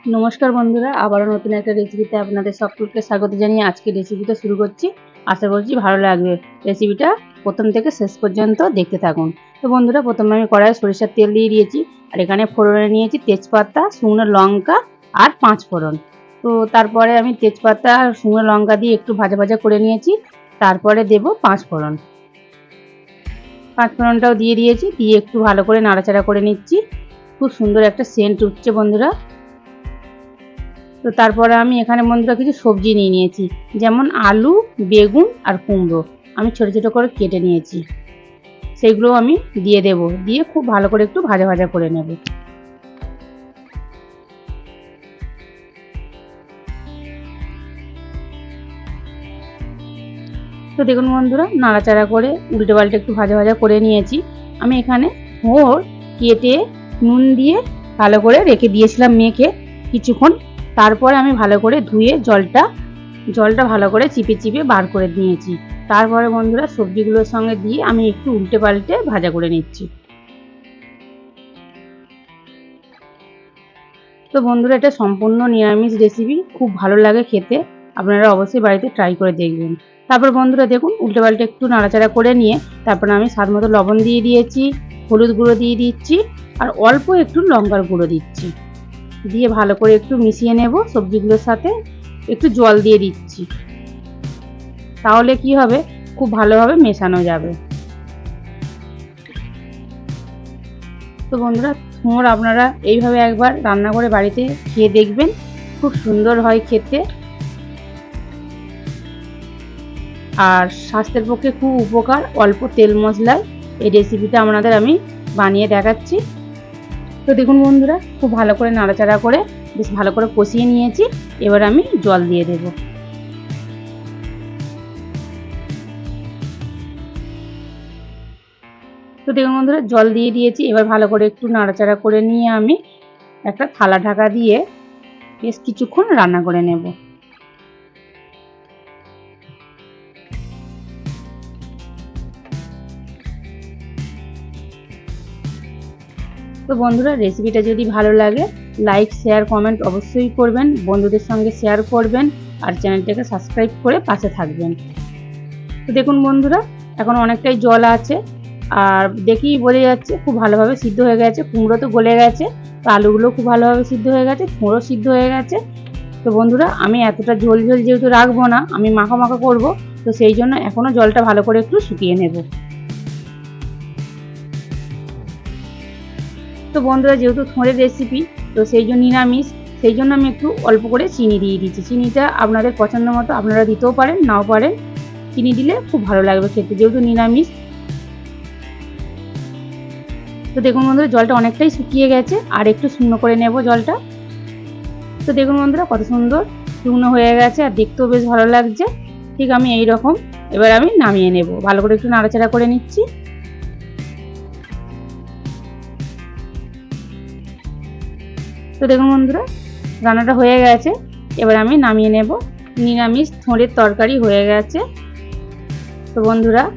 নমস্কার বন্ধুরা, আবারও নতুন একটা রেসিপিতে আপনাদের সকলকে স্বাগত জানিয়ে আজকে রেসিপিটা শুরু করছি। আশা করছি ভালো লাগবে। রেসিপিটা প্রথম থেকে শেষ পর্যন্ত দেখতে থাকুন। তো বন্ধুরা, প্রথমে আমি কড়াই সরিষার তেল দিয়ে দিয়েছি, আর এখানে ফোড়নে নিয়েছি তেজপাতা, শুকনো লঙ্কা আর পাঁচ ফোড়ন। তো তারপরে আমি তেজপাতা আর শুকনো লঙ্কা দিয়ে একটু ভাজা ভাজা করে নিয়েছি, তারপরে দেব পাঁচ ফোড়ন। পাঁচ ফোড়নটাও দিয়ে দিয়েছি, দিয়ে একটু ভালো করে নাড়াচাড়া করে নিচ্ছি। খুব সুন্দর একটা সেন্ট উঠছে বন্ধুরা। তো তারপরে আমি এখানে বন্ধুরা কিছু সবজি নিয়ে নিয়েছি। যেমন আলু, বেগুন আর কুমড়ো। আমি ছোটো ছোটো করে কেটে নিয়েছি। সেগুলো আমি দিয়ে দেব। দিয়ে খুব ভালো করে একটু ভাজা ভাজা করে নেব। তো দেখুন বন্ধুরা, নাড়াচাড়া করে উল্টে পাল্টে একটু ভাজা ভাজা করে নিয়েছি। আমি এখানে মোর কেটে নুন দিয়ে ভালো করে রেখে দিয়েছিলাম মেখে কিছুক্ষণ তারপরে আমি ভালো করে ধুয়ে জলটা জলটা ভালো করে চিপে চিপে বার করে নিয়েছি। তারপরে বন্ধুরা সবজিগুলোর সঙ্গে দিয়ে আমি একটু উল্টে পাল্টে ভাজা করে নিচ্ছি। তো বন্ধুরা এটা সম্পূর্ণ নিরামিষ রেসিপি খুব ভালো লাগে খেতে। আপনারা অবশ্যই বাড়িতে ট্রাই করে দেখবেন। তারপর বন্ধুরা দেখুন, উল্টে পাল্টে একটু নাড়াচাড়া করে নিয়ে তারপর আমি স্বাদ মতো লবণ দিয়ে দিয়েছি, হলুদ গুঁড়ো দিয়ে দিচ্ছি, আর অল্প একটু লঙ্কার গুঁড়ো দিচ্ছি। দিয়ে ভালো করে একটু মিশিয়ে নেব সবজিগুলোর সাথে। একটু জল দিয়ে দিচ্ছি। তাহলে কি হবে? খুব ভালোভাবে মেশানো যাবে। তো বন্ধুরা থোঁড় আপনারা এইভাবে একবার রান্না করে বাড়িতে খেয়ে দেখবেন। খুব সুন্দর হয় খেতে। আর স্বাস্থ্যের পক্ষে খুব উপকার অল্প তেল মশলায়। এই রেসিপিটা আপনাদের আমি বানিয়ে দেখাচ্ছি। তো দেখুন বন্ধুরা, খুব ভালো করে নাড়াচাড়া করে বেশ ভালো করে কষিয়ে নিয়েছি। এবার আমি জল দিয়ে দেব। তো দেখুন বন্ধুরা, জল দিয়ে দিয়েছি। এবার ভালো করে একটু নাড়াচাড়া করে নিয়ে আমি একটা থালা ঢাকা দিয়ে বেশ কিছুক্ষণ রান্না করে নেব। তো বন্ধুরা রেসিপিটা যদি ভালো লাগে লাইক শেয়ার কমেন্ট অবশ্যই করবেন, বন্ধুদের সঙ্গে শেয়ার করবেন, আর চ্যানেলটাকে সাবস্ক্রাইব করে পাশে থাকবেন। তো দেখুন বন্ধুরা, এখন অনেকটাই জল আছে, আর দেখেই বোঝা যাচ্ছে খুব ভালোভাবে সিদ্ধ হয়ে গেছে, কুমড়ো তো গলে গেছে, তো আলুগুলো খুব ভালোভাবে সিদ্ধ হয়ে গেছে, কুমড়ো সিদ্ধ হয়ে গেছে। তো বন্ধুরা, আমি এতটা ঝোল ঝোল যেহেতু রাখব না, আমি মাখা মাখা করব, তো সেই জন্য এখনও জলটা ভালো করে একটু শুকিয়ে নেব। তো বন্ধুরা যেহেতু থোঁড়ের রেসিপি তো সেই জন্য নিরামিষ, সেই জন্য আমি একটু অল্প করে চিনি দিয়ে দিচ্ছি। চিনিটা আপনাদের পছন্দ মতো আপনারা দিতেও পারেন, নাও পারেন। চিনি দিলে খুব ভালো লাগবে খেতে, যেহেতু নিরামিষ। তো দেখুন বন্ধুরা, জলটা অনেকটাই শুকিয়ে গেছে, আর একটু শুকনো করে নেব জলটা। তো দেখুন বন্ধুরা, কত সুন্দর শুকনো হয়ে গেছে, আর দেখতেও বেশ ভালো লাগছে। ঠিক আমি এই রকম এবার আমি নামিয়ে নেব। ভালো করে একটু নাড়াচাড়া করে নিচ্ছি। তো দেখুন বন্ধুরা, রান্নাটা হয়ে গেছে। এবার আমি নামিয়ে নেব। নিরামিষ থোঁড়ের তরকারি হয়ে গেছে। তো বন্ধুরা,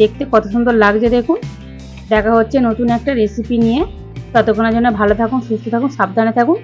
দেখতে কত সুন্দর লাগছে দেখুন। দেখা হচ্ছে নতুন একটা রেসিপি নিয়ে। ততক্ষণের জন্য ভালো থাকুন, সুস্থ থাকুন, সাবধানে থাকুন।